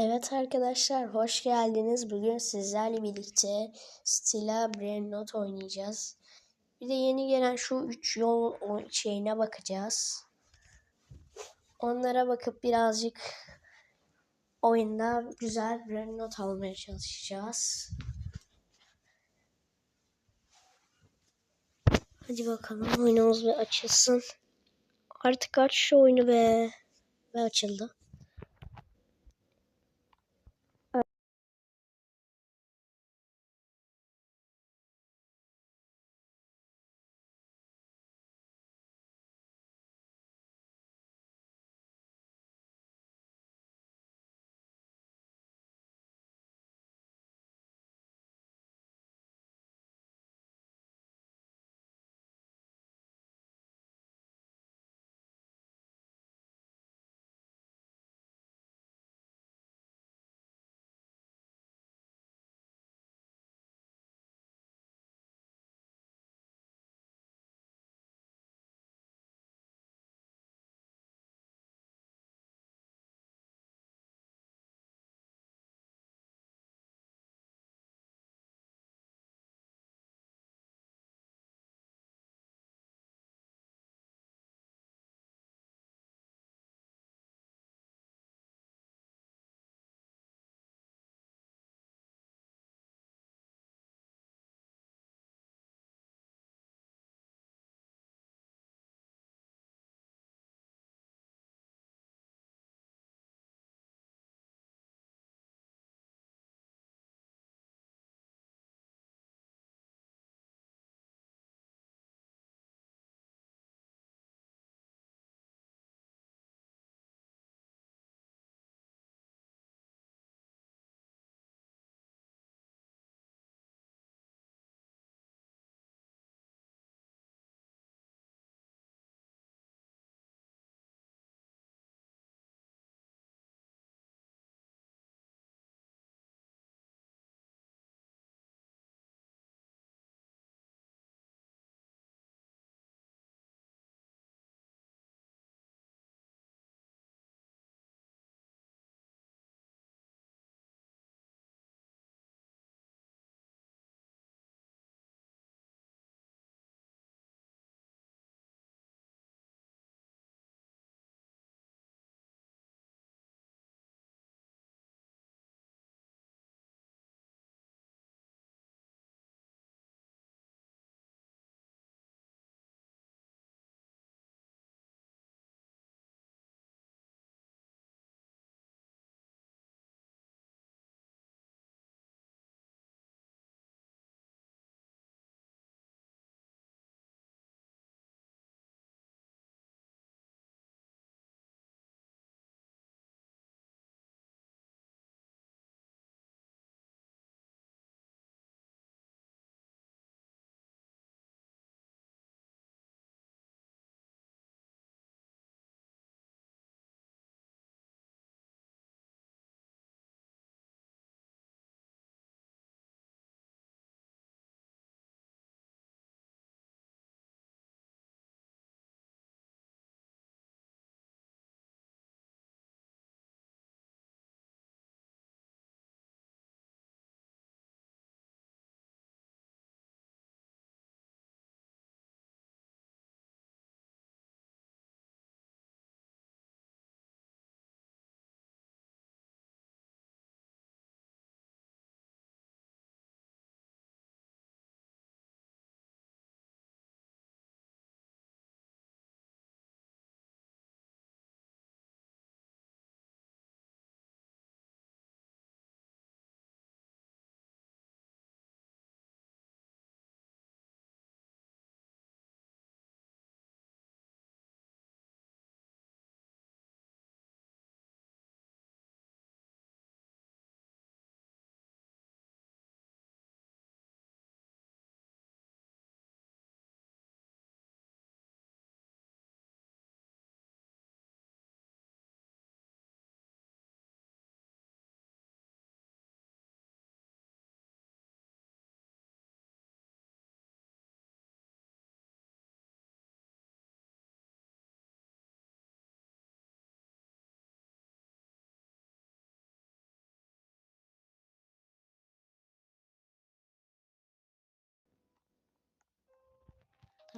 Evet arkadaşlar hoş geldiniz. Bugün sizlerle birlikte Stila Brainrot oynayacağız. Bir de yeni gelen şu 3 yol şeyine bakacağız. Onlara bakıp birazcık oyunda güzel Brainrot almaya çalışacağız. Hadi bakalım oyunumuz bir açılsın. Artık aç şu oyunu be. Ve açıldı.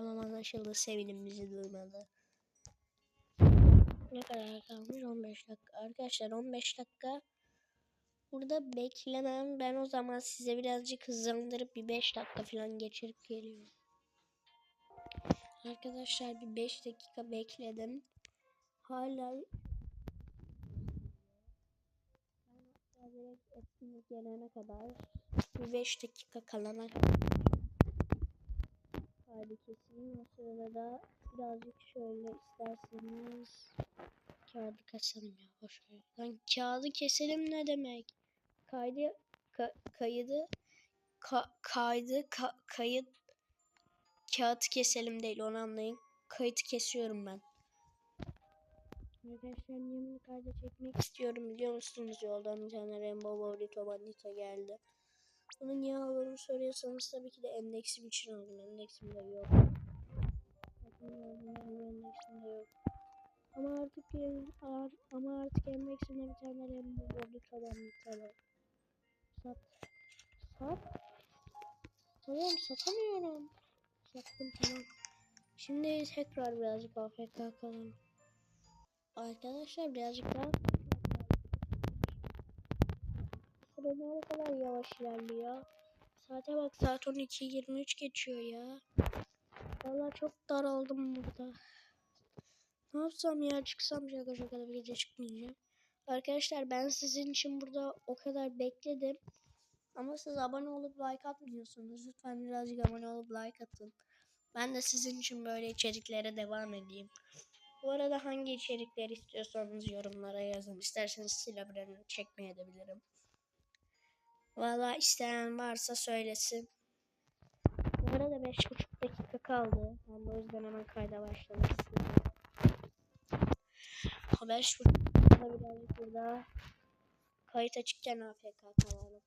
Tamam anlaşıldı. Sevinim bizi duymadı. Ne kadar kalmış? 15 dakika. Arkadaşlar 15 dakika burada beklemem. Ben o zaman size birazcık hızlandırıp bir 5 dakika falan geçirip geliyorum. Arkadaşlar bir 5 dakika bekledim. Hala direkt etkinlik gelene kadar bir 5 dakika kalana kadar Hadi kesin o sırada da birazcık şöyle isterseniz kağıdı keselim ya boş ver. Lan kağıdı keselim ne demek? Kaydı ka, kaydı ka, kaydı ka, kayıt kağıt keselim değil onu anlayın. Kayıt kesiyorum ben. Arkadaşlar bunu kayda çekmek istiyorum biliyor musunuz? Yoldan bir tane Rainbow Burrito Bandito geldi. Bunu niye aldığımı soruyorsanız tabii ki de endeksim için aldım. Endeksimde yok. Bakın gördüğünüz gibi endeksimde yok. Ama artık ar- ama artık endeksimde bir tane Rainbow Burrito Bandito var. Sat. Sat. Tamam satamıyorum. Sattım tamam. Şimdi tekrar birazcık AFK kalalım. Arkadaşlar birazcık daha Sıra ne kadar yavaş ilerliyor. Saate bak saat 12.23 geçiyor ya. Vallahi çok daraldım burada. Ne yapsam ya çıksam şaka şaka bir gece çıkmayacağım. Arkadaşlar ben sizin için burada o kadar bekledim. Ama siz abone olup like atmıyorsunuz. Lütfen birazcık abone olup like atın. Ben de sizin için böyle içeriklere devam edeyim. Bu arada hangi içerikler istiyorsanız yorumlara yazın. İsterseniz silabrerini çekmeye edebilirim. Valla isteyen varsa söylesin. Bu arada 5,5 dakika kaldı. Ben de o yüzden hemen kayda başlamak istedim. 5,5 dakika birazcık burada kayıt açıkken AFK kalalım.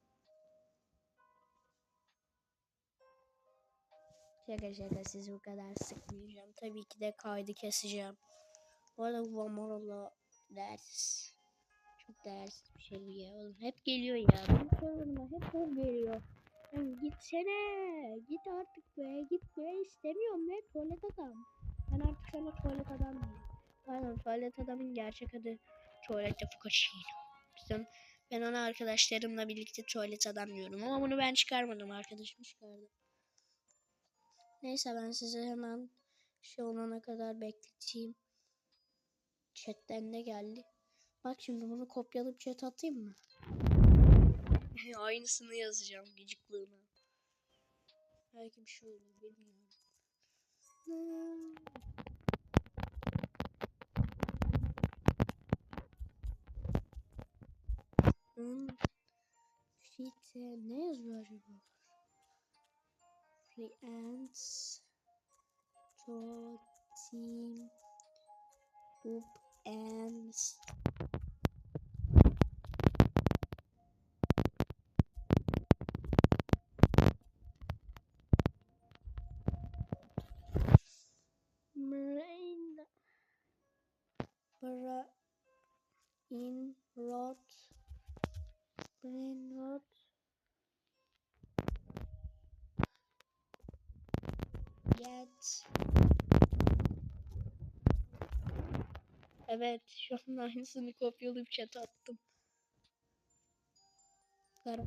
Şaka şaka sizi bu kadar sıkmayacağım. Tabii ki de kaydı keseceğim. Bu arada bu Amorola ders. Çok değersiz bir şey bu ya oğlum. Hep geliyor ya. Benim sorunuma hep o geliyor. Yani gitsene. Git artık be. Git be. İstemiyorum be. Tuvalet adam. Ben artık sana tuvalet adam diyorum. Pardon tuvalet adamın gerçek adı Tuvalete Fukushino. Bizim ben ona arkadaşlarımla birlikte tuvalet adam diyorum. Ama bunu ben çıkarmadım. Arkadaşım çıkardı. Neyse ben size hemen şey olana kadar bekleteyim. Chatten ne geldi? Bak şimdi bunu kopyalayıp chat atayım mı? Aynısını yazacağım gıcıklığına. Belki bir şey olur bilmiyorum. Hmm. Sheet'e ne yazıyor acaba? Free ants to team up and Bra in rot Brain rot Get Evet şu an aynısını kopyalayıp chat attım. Kara.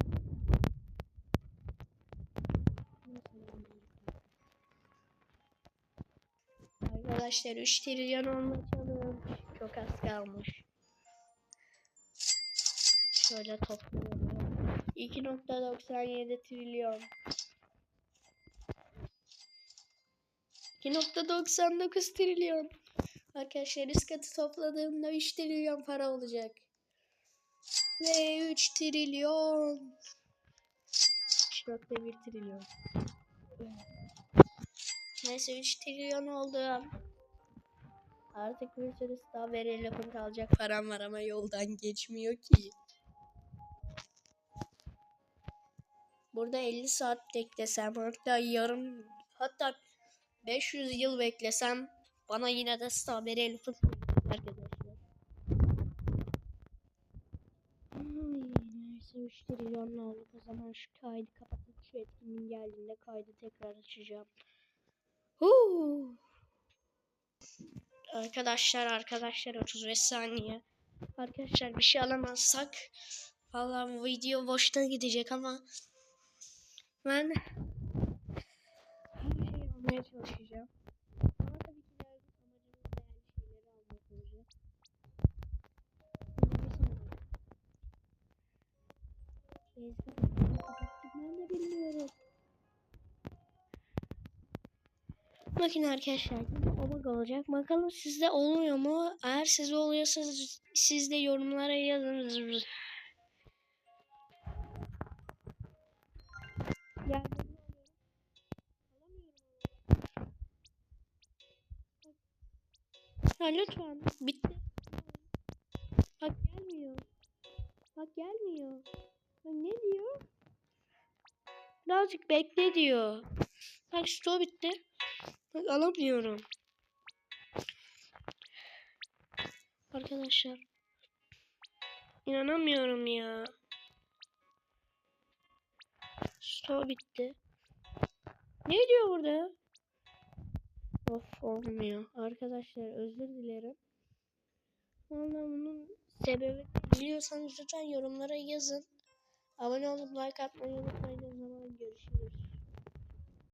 Arkadaşlar 3 trilyon olma az kalmış. Şöyle topluyorum. 2.97 trilyon. 2.99 trilyon. Arkadaşlar üst katı topladığımda 3 trilyon para olacak. Ve 3 trilyon. 3.1 trilyon. Neyse 3 trilyon oldu. Artık bir sürü daha veriyle konut alacak param var ama yoldan geçmiyor ki. Burada 50 saat beklesem hatta yarım hatta 500 yıl beklesem bana yine de strawberry fıs arkadaşlar. Neyse 3 trilyon olduk o zaman şu kaydı kapatıp şu etkinliğin geldiğinde kaydı tekrar açacağım. Huu. Arkadaşlar arkadaşlar 35 saniye. Arkadaşlar bir şey alamazsak vallahi bu video boşuna gidecek ama ben her şeyi almaya çalışacağım. Ama tabii ki amacımız değerli şeyleri almak olacak. Ben de bilmiyorum. Bakın arkadaşlar omega olacak. Bakalım sizde oluyor mu? Eğer sizde oluyorsa siz- de yorumlara yazın. Ya, Ya lütfen bitti. Bak gelmiyor. Bak gelmiyor. Bak ne diyor? Birazcık bekle diyor. Bak stop bitti. Bak alamıyorum. Arkadaşlar. İnanamıyorum ya. Stop bitti. Ne diyor burada? Of olmuyor. Arkadaşlar özür dilerim. Vallahi bunun sebebi biliyorsanız lütfen yorumlara yazın. Abone olup like atmayı unutmayın. O zaman görüşürüz.